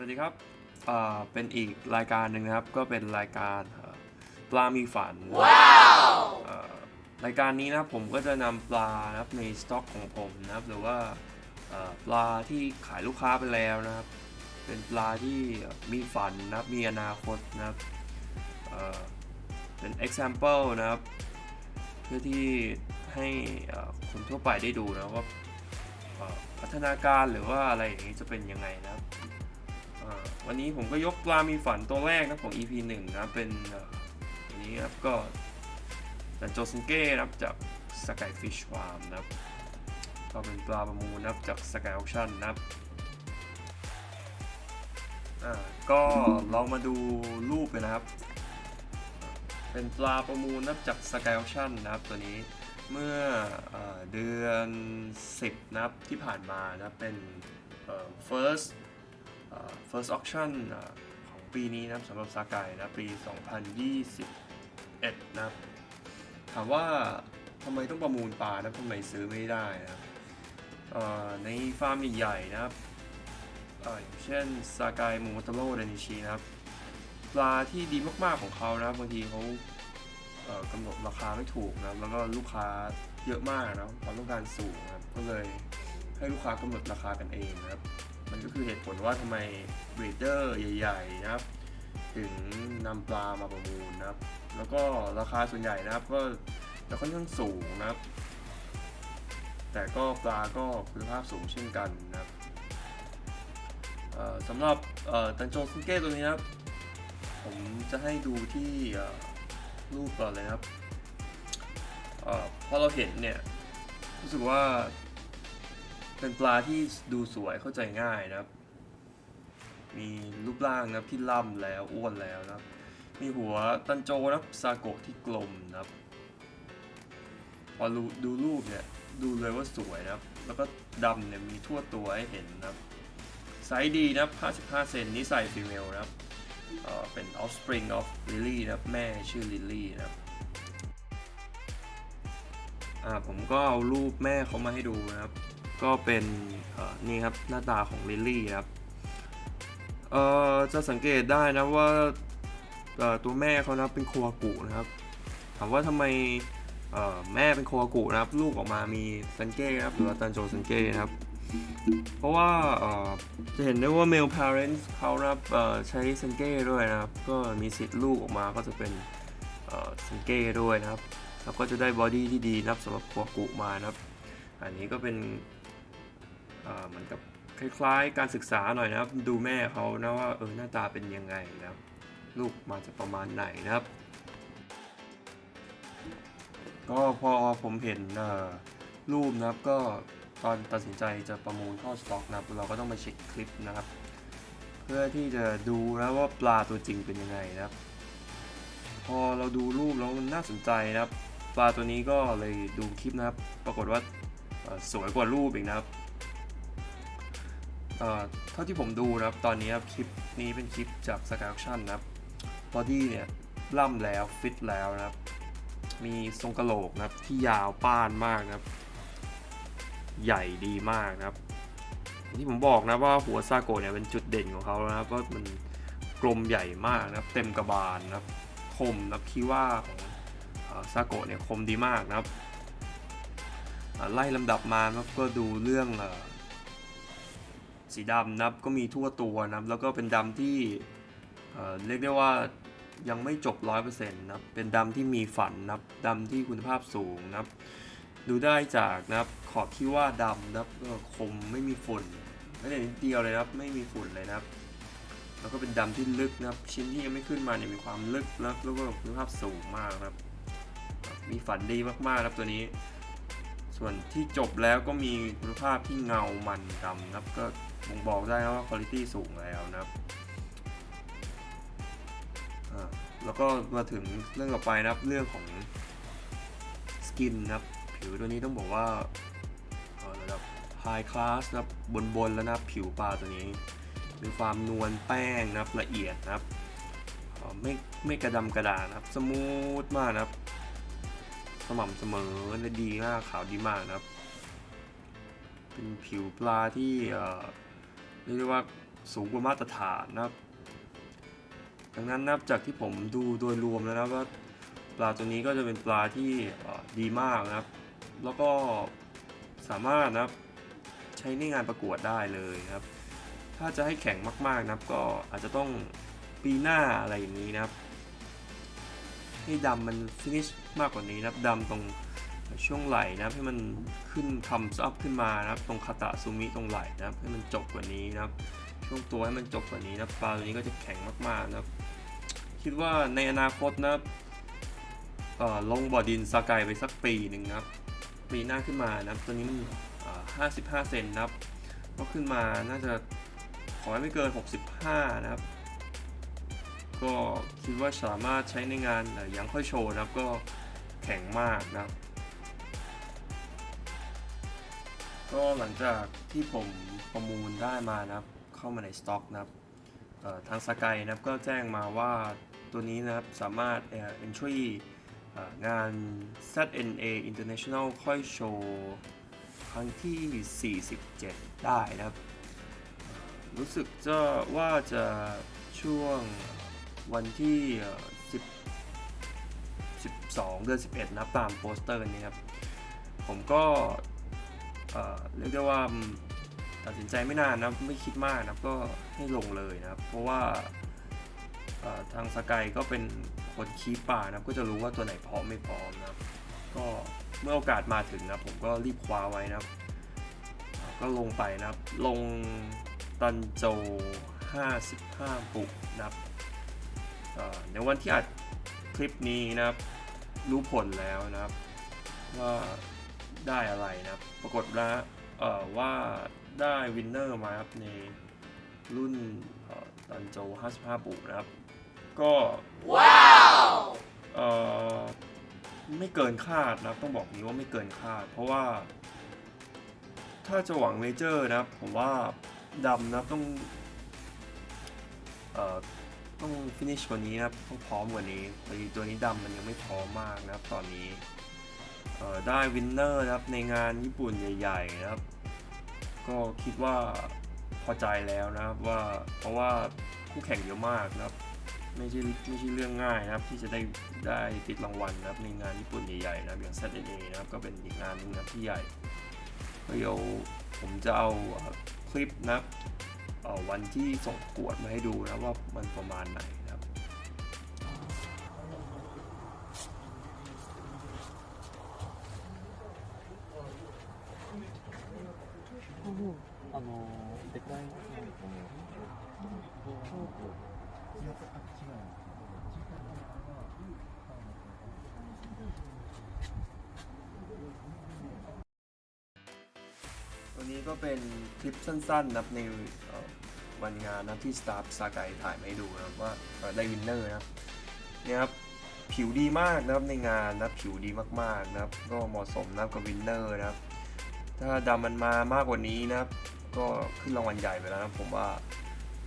สวัสดีครับอ่าเป็นอีกรายการหนึ่งนะครับ ก็เป็นรายการเอ่อปลามีฝัน ว้าวรายการนี้นะครับผมก็จะนำปลานะครับในสต็อกของผมนะครับ หรือว่าเอ่อปลาที่ขายลูกค้าไปแล้วนะครับ เป็นปลาที่มีฝันนะครับ มีอนาคตนะครับเอ่อเป็น example นะครับ เพื่อที่ให้เอ่อคนทั่วไปได้ดูนะว่าเอ่อพัฒนาการหรือว่าอะไรอย่างนี้จะเป็นยังไงนะครับอ่า วันนี้ผมก็ยกปลามีฝันตัวแรกนะของ EP 1นะเป็นอันนี้ครับก็ดันโจซิงเก้นะครับจากสกายฟิชฟาร์มนะครับก็เป็นปลาประมูลนะครับจากสกายออคชั่นนะครับอ่าก็ลองมาดูรูปกันนะครับ เป็นปลาประมูลนะครับจากสกายออคชั่นนะครับตัวนี้เมื่อเอเดือน 10 นะครับที่ผ่านมานะครับเป็น first first auction ของปีนี้นะครับสำหรับซากายนะปี 2021 นะครับถามว่าทำไมต้องประมูลปลานะทำไมซื้อไม่ได้นะครับในฟาร์มใหญ่ๆนะครับเอ่ออย่างเช่นซากายมูโมโตโร่เดนิชินะครับปลาที่ดีมากๆของเขานะครับบางทีเขาเกำหนดราคาไม่ถูกนะแล้วก็ลูกค้าเยอะมากนะครับความต้องการสูงนะครับก็เลยให้ลูกค้ากำหนดราคากันเองนะครับ มันก็คือเหตุผลว่าทำไมบรีดเดอร์ใหญ่ๆนะครับ ถึงนำปลามาประมูลนะครับ แล้วก็ราคาส่วนใหญ่นะครับก็จะค่อนข้างสูงนะครับ แต่ก็ปลาก็คุณภาพสูงเช่นกันนะครับสำหรับตันโจซิงเก้ตัวนี้นะครับ ผมจะให้ดูที่รูปก่อนเลยนะครับอพอเราเห็นเนี่ยรู้สึกว่า เป็นปลาที่ดูสวยเข้าใจง่ายนะครับ มีรูปร่างนะครับที่ล่ำแล้วอ้วนแล้วนะครับ มีหัวตันโจนะครับซาโกะที่กลมนะครับพอดูดูรูปเนี่ยดูเลยว่าสวยนะครับ แล้วก็ดำเนี่ยมีทั่วตัวให้เห็นนะครับ ไซส์ดีนะครับ 55 เซนนี่ใส่ฟีเมลนะครับเเป็น offspring of Lily นะครับ แม่ชื่อ Lily นะครับอ่าผมก็เอารูปแม่เขามาให้ดูนะครับ ก็เป็นนี่ครับหน้าตาของลิลลี่ครับจะสังเกตได้นะว่าตัวแม่เขานะเป็นโคอากุนะครับถามว่าทำไมแม่เป็นโคอากุนะครับ ลูกออกมามีซันเก้ครับหรือว่าตันโจซันเก้ครับ เพราะว่าจะเห็นได้ว่า male parents เขานับใช้ซันเก้ด้วยนะครับ ก็มีสิทธิ์ลูกออกมาก็จะเป็นเอ่อซันเก้ด้วยนะครับ แล้วก็จะได้บอดี้ที่ดีนับสำหรับโคอากุมานะครับ อันนี้ก็เป็นเหมือนกับคล้ายๆ การศึกษาหน่อยนะครับ ดูแม่เขานะว่าเออหน้าตาเป็นยังไงนะครับ ลูกมาจากประมาณไหนนะครับ ก็พอผมเห็นรูปนะครับก็ตอนตัดสินใจจะประมูลเข้าสต็อกนะครับ เราก็ต้องไปเช็คคลิปนะครับ เพื่อที่จะดูนะว่าปลาตัวจริงเป็นยังไงนะครับ พอเราดูรูปแล้วมันน่าสนใจนะครับ ปลาตัวนี้ก็เลยดูคลิปนะครับ ปรากฏว่า สวยกว่ารูปอีกนะครับเท่าที่ผมดูนะครับตอนนี้ครับคลิปนี้เป็นคลิปจากสกายชั่นนะครับบอดี้เนี่ยล่ำแล้วฟิตแล้วนะครับ มีทรงกระโหลกนะครับที่ยาวป้านมากนะครับ ใหญ่ดีมากนะครับ ที่ผมบอกนะว่าหัวซาโกะเนี่ยเป็นจุดเด่นของเขานะครับว่ามันกลมใหญ่มากนะครับ เต็มกระบาลนะครับคมนะครับคิดว่าของซาโกะเนี่ยคมดีมากนะครับ ไล่ลำดับมาครับก็ดูเรื่องสีดำนะครับก็มีทั่วตัวนะครับแล้วก็เป็นดำที่เรียกได้ว่ายังไม่จบ 100%นะครับเป็นดำที่มีฝันนะครับดำที่คุณภาพสูงนะครับ ดูได้จากนะครับขอบที่ว่าดำนะครับก็คมไม่มีฝุ่นไม่แต่นิดเดียวเลยนะครับไม่มีฝุ่นเลยนะครับ แล้วก็เป็นดำที่ลึกนะครับ ชิ้นที่ยังไม่ขึ้นมาเนี่ยมีความลึกแล้วแล้วก็คุณภาพสูงมากนะครับ มีฝันดีมากๆนะครับตัวนี้ ส่วนที่จบแล้วก็มีคุณภาพที่เงามันดำนะครับ ก็บ่งบอกได้นะว่าคุณภาพสูงแล้วนะครับแล้วก็มาถึงเรื่องต่อไปนะครับเรื่องของสกินนะครับ ผิวตัวนี้ต้องบอกว่าระดับ High Class นะครับบนๆแล้วนะครับผิวปลาตัวนี้มีความนวลแป้งนะครับละเอียดนะครับไม่ไม่กระดำกระดานนะครับ สมูทมากนะครับ สม่ำเสมอและดีมากขาวดีมากนะครับ เป็นผิวปลาที่เรียกได้ว่าสูงกว่ามาตรฐานนะครับ ดังนั้นนับจากที่ผมดูโดยรวมแล้วนะว่าปลาตัวนี้ก็จะเป็นปลาที่ดีมากนะครับ แล้วก็สามารถนะครับใช้ในงานประกวดได้เลยนะครับ ถ้าจะให้แข็งมากๆนะครับ ก็อาจจะต้องปีหน้าอะไรอย่างนี้นะครับ ให้ดำมันฟินิชมากกว่านี้นะครับดำตรงช่วงไหล่นะครับให้มันขึ้นคำซับขึ้นมานะครับตรงคาตะซูมิตรงไหล่นะครับให้มันจบกว่านี้นะครับ ช่วงตัวให้มันจบกว่านี้นะปลาตัวนี้ก็จะแข็งมากๆนะครับ คิดว่าในอนาคตนะครับลงบ่อดินสกายไปสักปีหนึ่งนะครับ ปีหน้าขึ้นมานะครับตัวนี้มันห้าสิบห้าเซนนะครับ ก็ขึ้นมาน่าจะขอให้ไม่เกิน 65 นะครับ ก็คิดว่าสามารถใช้ในงานยังค่อยโชว์นะครับก็แข็งมากนะครับ ก็หลังจากที่ผมประมูลได้มานะครับ เข้ามาในสต็อกนะครับทางสกายนะครับก็แจ้งมาว่าตัวนี้นะครับสามารถเอ่อ entry เอ่องาน ZNA International ค่อยโชว์ครั้งที่ 47 ได้นะครับ รู้สึกจะว่าจะช่วง วันที่เอ่อ10 12 เดือน 11 นะครับ ตามโปสเตอร์นี้ครับ ผมก็เรียกได้ว่าตัดสินใจไม่นานนะไม่คิดมากนะก็ให้ลงเลยนะครับ เพราะว่าทางสกายก็เป็นคนคีปป่านะก็จะรู้ว่าตัวไหนพร้อมไม่พร้อมนะก็เมื่อโอกาสมาถึงนะผมก็รีบคว้าไว้นะครับ ก็ลงไปนะครับ ลงตันโจ 55 ปุกนะครับ ในวันที่อัดคลิปนี้นะครับ รู้ผลแล้วนะครับ ว่าได้อะไรนะครับ ปรากฏว่าว่าได้วินเนอร์มาครับในรุ่นเอ่อตันโจ 55ปุนะครับ ก็ว้าวเออไม่เกินคาดนะครับ ต้องบอกอย่างนี้ว่าไม่เกินคาด เพราะว่า ถ้าจะหวังเมเจอร์นะครับ ผมว่าดำนะต้องเอ่อ ต้องฟินิชกว่านี้นะครับต้องพร้อมกว่านี้พอดีตัวนี้ดำมันยังไม่พร้อมมากนะครับตอนนี้เออได้วินเนอร์นะครับในงานญี่ปุ่นใหญ่ๆนะครับ ก็คิดว่าพอใจแล้วนะครับว่าเพราะว่าคู่แข่งเยอะมากนะครับ ไม่ใช่ไม่ใช่เรื่องง่ายนะครับ ที่จะได้ได้ติดรางวัลนะครับในงานญี่ปุ่นใหญ่ๆนะครับอย่าง ZNA นะครับก็เป็นอีกงานหนึงนะที่ใหญ่เดี๋ยวผมจะเอาคลิปนะครับ วันที่ส่งประกวดมาให้ดูนะว่ามันประมาณไหนนะครับ あのデカイ วันนี้ก็เป็นคลิปสั้นๆนะครับในวันงานนะที่ Star ซากายถ่ายมาให้ดูนะว่าได้วินเนอร์นะครับเนี่ยครับผิวดีมากนะครับในงานนะผิวดีมากๆนะครับ ก็เหมาะสมนะกับวินเนอร์นะครับ ถ้าดำมันมามากกว่านี้นะครับ ก็ขึ้นรางวัลใหญ่ไปแล้วนะผมว่า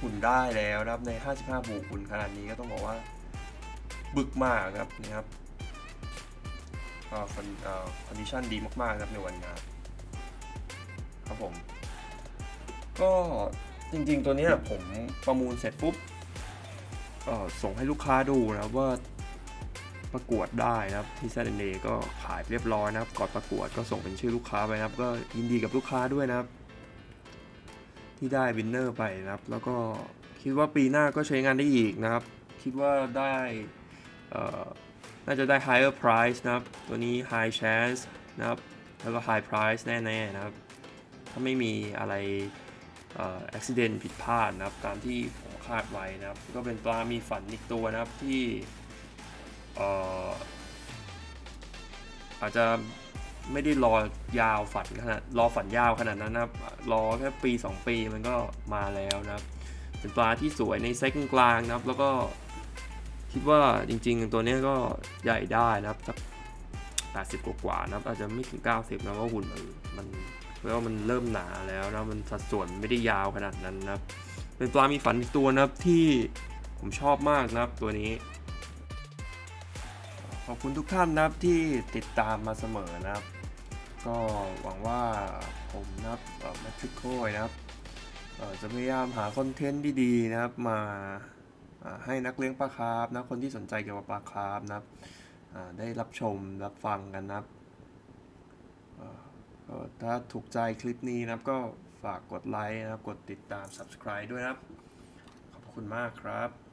หุ่นได้แล้วนะครับใน 55 บูหุ่นขนาดนี้ก็ต้องบอกว่าบึกมากนะครับนี่ครับก็คอนดิชันดีมากๆนะครับในวันงาน ครับผม ก็จริงๆตัวนี้ผมประมูลเสร็จปุ๊บก็ส่งให้ลูกค้าดูนะครับว่าประกวดได้นะครับที่ z เ a ก็ขายเรียบร้อยนะครับก่อนประกวดก็ส่งเป็นชื่อลูกค้าไปนะครับ ก็ยินดีกับลูกค้าด้วยนะครับ ที่ได้วินเนอร์ไปนะครับ แล้วก็คิดว่าปีหน้าก็ใช้งานได้อีกนะครับ คิดว่าได้น่าจะได้ higher price นะครับ ตัวนี้ high chance นะครับ แล้วก็ high price แน่ๆนะครับ ถ้าไม่มีอะไรอ่อ accident ผิดพลาดนะครับ ตามที่ผมคาดไว้นะครับ ก็เป็นปลามีฝันอีกตัวนะครับที่อาจจะไม่ได้รอยาวฝันขนาดรอฝันยาวขนาดนั้นนะครับ รอแค่ปี 2 ปีมันก็มาแล้วนะครับ เป็นปลาที่สวยในไซส์กลางๆนะครับ แล้วก็คิดว่าจริง ๆ ตัวนี้ก็ใหญ่ได้นะครับสัก80 กว่าๆนะครับ อาจจะไม่ถึง 90นะเพราะหุ่นมันมัน เพราะว่ามันเริ่มหนาแล้วนะมันสัดส่วนไม่ได้ยาวขนาดนั้นนะครับ เป็นปลามีฝันอีกตัวนะครับที่ผมชอบมากนะครับตัวนี้ ขอบคุณทุกท่านนะครับที่ติดตามมาเสมอนะครับ ก็หวังว่าผมนะครับแมทริโคยนะครับจะพยายามหาคอนเทนต์ดีๆนะครับมาให้นักเลี้ยงปลาคาร์ฟนะคนที่สนใจเกี่ยวกับปลาคาร์ฟนะครับได้รับชมรับฟังกันนะครับ ถ้าถูกใจคลิปนี้นะครับก็ฝากกดไลค์นะครับ กดติดตาม subscribe ด้วยนะครับ ขอบคุณมากครับ